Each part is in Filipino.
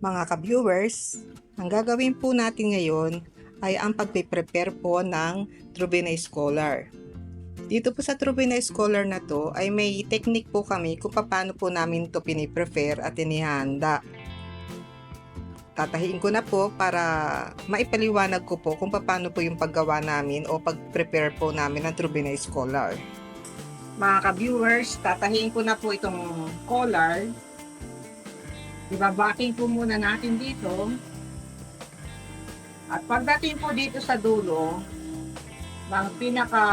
Mga ka-viewers, ang gagawin po natin ngayon ay ang pagpe-prepare po ng Trubina Scholar. Dito po sa Trubina Scholar na to ay may technique po kami kung paano po namin to piniprepare at inihanda. Tatahiin ko na po para maipaliwanag ko po kung paano po yung paggawa namin o pag-prepare po namin ng Trubina Scholar. Mga ka-viewers, tatahiin ko na po itong collar Ibabaking po muna natin dito. At pagdating po dito sa dulo, ng pinaka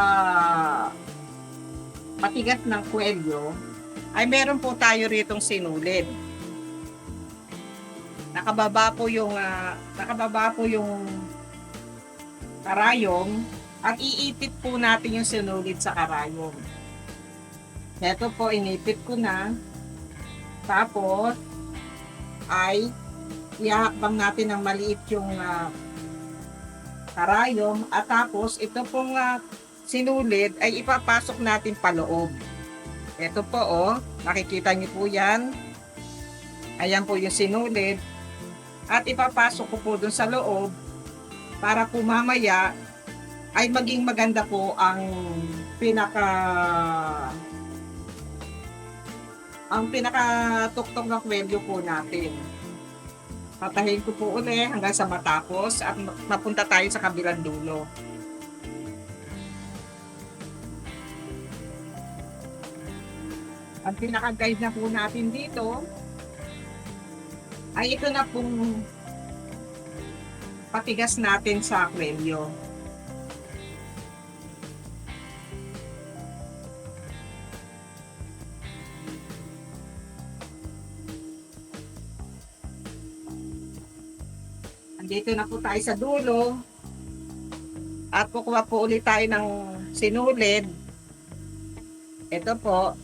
matigas ng kwelyo, ay meron po tayo ritong sinulid. Nakababa po yung ah, nakababa po yung karayom at iipit po natin yung sinulid sa karayom. Ito po, inipit ko na. Tapos, ay ihakbang natin ng maliit yung ah, karayom at tapos ito pong ah, sinulid ay ipapasok natin paloob. Ito po oh, nakikita niyo po yan. Ayan po yung sinulid. At ipapasok ko po dun sa loob para po mamaya ay maging maganda po ang pinaka ang pinakatuktok ng kwelyo po natin. Patahin ko po uli hanggang sa matapos at mapunta tayo sa kabilang dulo. Ang pinaka-guide na po natin dito ay ito na pong patigas natin sa kwelyo. Andito na po tayo sa dulo. At kukuha po ulit tayo ng sinulid. Ito po.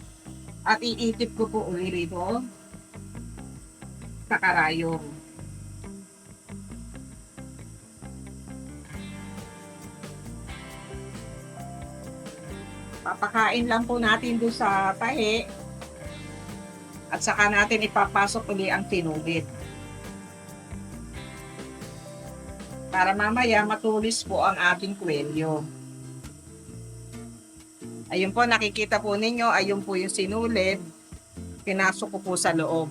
At iitip ko po ulit rito. Sa karayong. Papakain lang po natin doon sa tahe. At saka natin ipapasok ulit ang sinulid. Para mamaya matulis po ang ating kwelyo. Ayun po, nakikita po ninyo, ayun po yung sinulid. Pinasok ko po sa loob.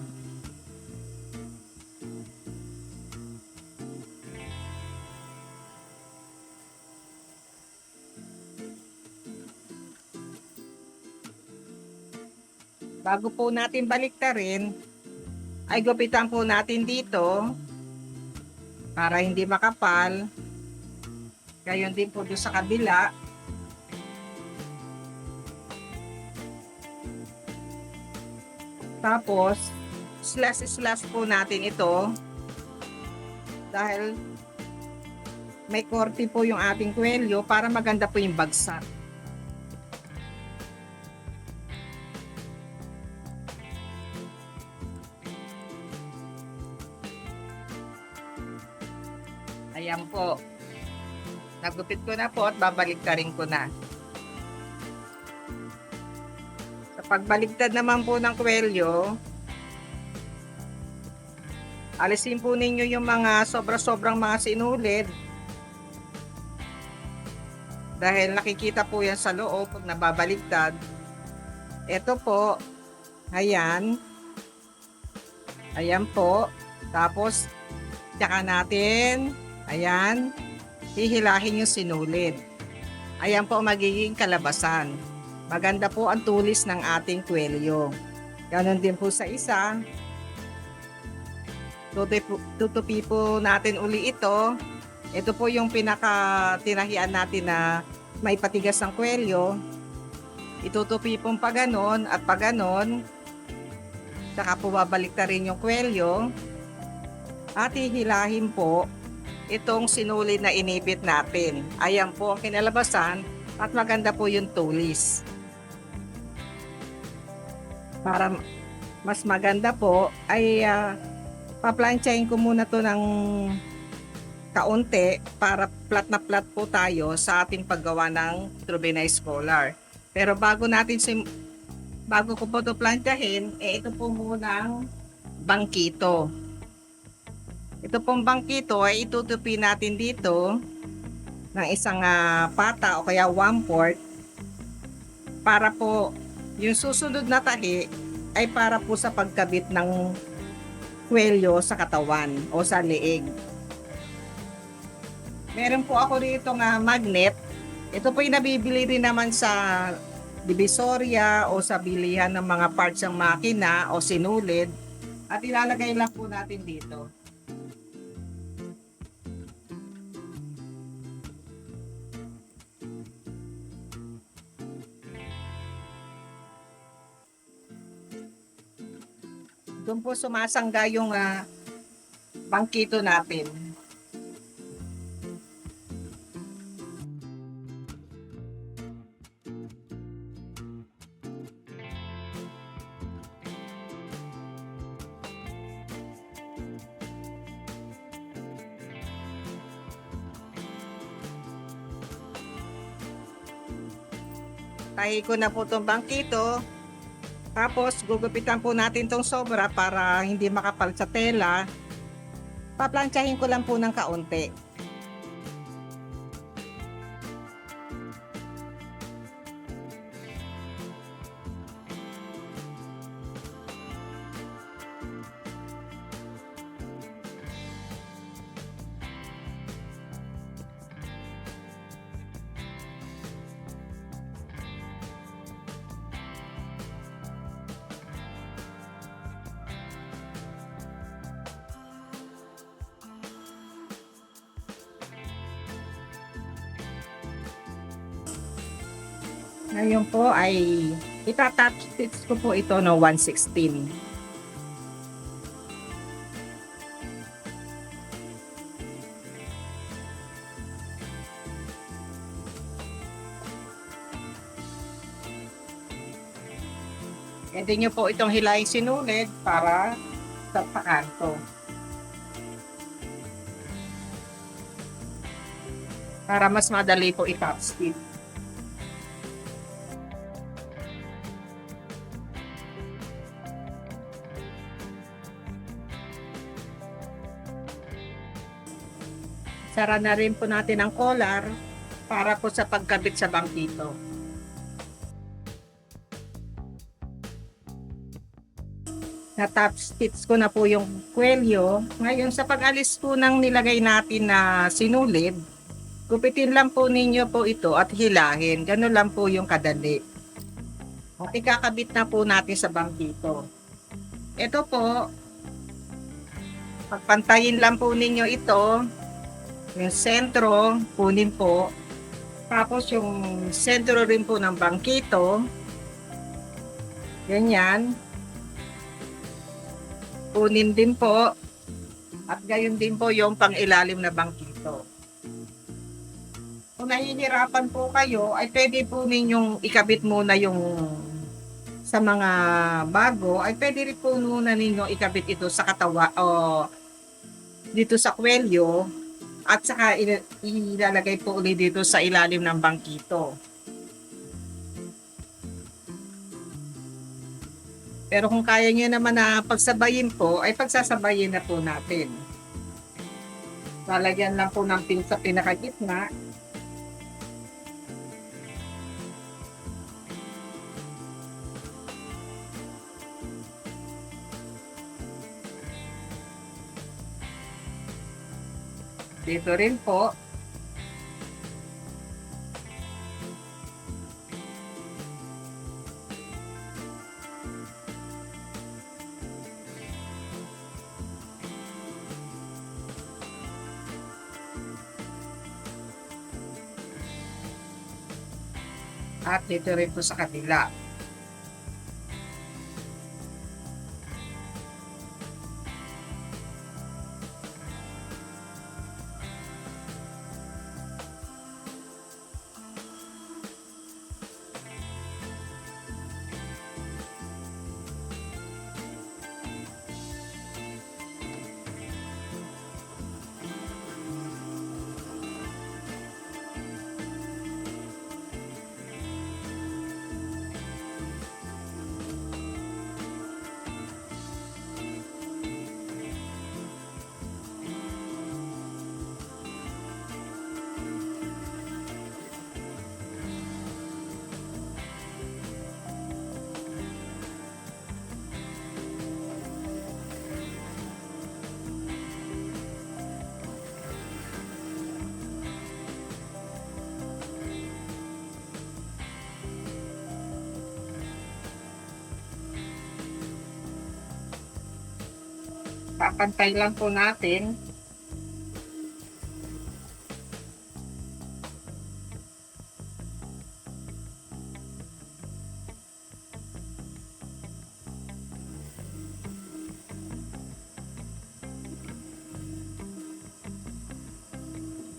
Bago po natin baliktarin, ay gupitan po natin dito para hindi makapal. Gayon din po doon sa kabila. Tapos, slash-slash po natin ito. Dahil may korte po yung ating kwelyo para maganda po yung bagsak. Po. Nagupit ko na po at babaliktarin ko na. Sa pagbaliktad naman po ng kwelyo, alisin po ninyo yung mga sobra-sobrang mga sinulid. Dahil nakikita po yan sa loob pag nababaliktad. Ito po, ayan. Ayan po. Tapos, tsaka natin Ayan, hihilahin yung sinulid. Ayan po magiging kalabasan. Maganda po ang tulis ng ating kwelyo. Ganon din po sa isa. Tutupi, po natin uli ito. Ito po yung pinaka tirahian natin na may patigas ng kwelyo. Itutupi pong pa ganon at pa ganon. Saka po babalik na rin yung kwelyo. At hihilahin po itong sinulid na inipit natin. Ayan po ang kinalabasan at maganda po yung tulis. Para mas maganda po ay uh, paplansyahin ko muna to ng kaunti para plat na plat po tayo sa ating paggawa ng Trubina Scholar. Pero bago natin sim bago ko po to plantyahin, eh ito po muna ang bangkito. Ito pong bangkito ay itutupi natin dito ng isang ah, pata o kaya one-fourth para po yung susunod na tahi ay para po sa pagkabit ng kwelyo sa katawan o sa leeg. Meron po ako rito nga magnet. Ito po yung nabibili rin naman sa divisoria o sa bilihan ng mga parts ng makina o sinulid. At ilalagay lang po natin dito. Doon po sumasangga yung ah, bangkito natin. Tahi ko na po itong bangkito. Tapos, gugupitan po natin tong sobra para hindi makapal sa tela. Paplansyahin ko lang po ng kaunti. Ngayon po ay itatouch stitch ko po ito no 116. Pwede nyo po itong hilahin sinulid para sa pakanto. Para mas madali po i-top stitch. Sara na rin po natin ang collar para po sa pagkabit sa bangkito. Na top stitch ko na po yung kwelyo. Ngayon sa pag-alis po ng nilagay natin na sinulid, gupitin lang po ninyo po ito at hilahin. Ganun lang po yung kadali. At ikakabit na po natin sa bangkito. Ito po, pagpantayin lang po ninyo ito, yung sentro, kunin po. Tapos yung sentro rin po ng bangkito. Ganyan. Kunin din po. At gayon din po yung pang-ilalim na bangkito. Kung nahihirapan po kayo, ay pwede po ninyong ikabit muna yung sa mga bago, ay pwede rin po muna ninyo ikabit ito sa katawa o dito sa kwelyo at saka ila- ilalagay po ulit dito sa ilalim ng bangkito. Pero kung kaya nyo naman na pagsabayin po, ay pagsasabayin na po natin. Lalagyan lang po ng pin sa pinakagitna. Dito rin po. At dito rin po sa kabila. Papantay lang po natin.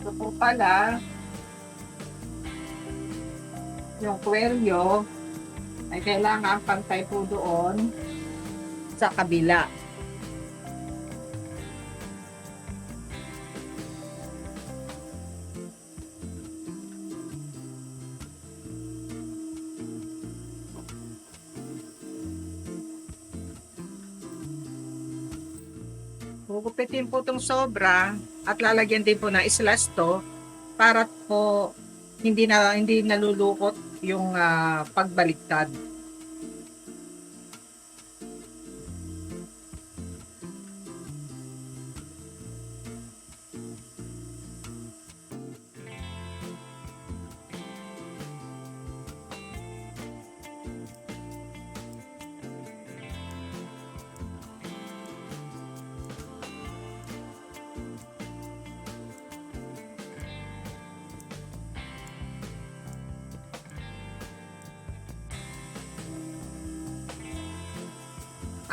Ito po pala, yung kwelyo ay kailangan pantay po doon sa kabila. Gugupitin po itong sobra at lalagyan din po ng islas to para po hindi na hindi nalulukot yung ah, pagbaliktad.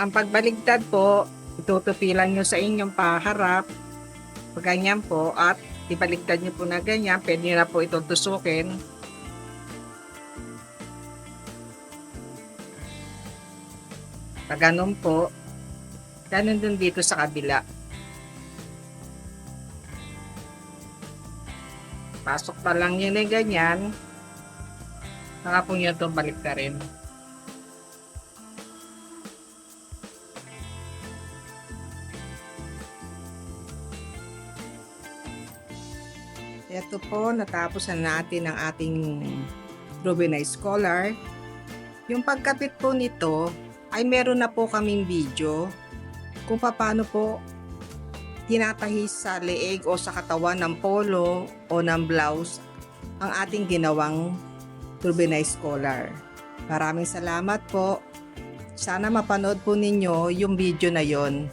Ang pagbaligtad po, itutupi lang nyo sa inyong paharap. Ganyan po, at ibaligtad nyo po na ganyan, pwede na po itong tusukin. Pag ganun po, ganun din dito sa kabila. Pasok pa lang yun na ganyan. Saka po nyo itong baliktarin. Ito po, natapos na natin ang ating Rubenay Scholar. Yung pagkapit po nito, ay meron na po kaming video kung paano po tinatahis sa leeg o sa katawan ng polo o ng blouse ang ating ginawang Rubenay Scholar. Maraming salamat po. Sana mapanood po ninyo yung video na yon.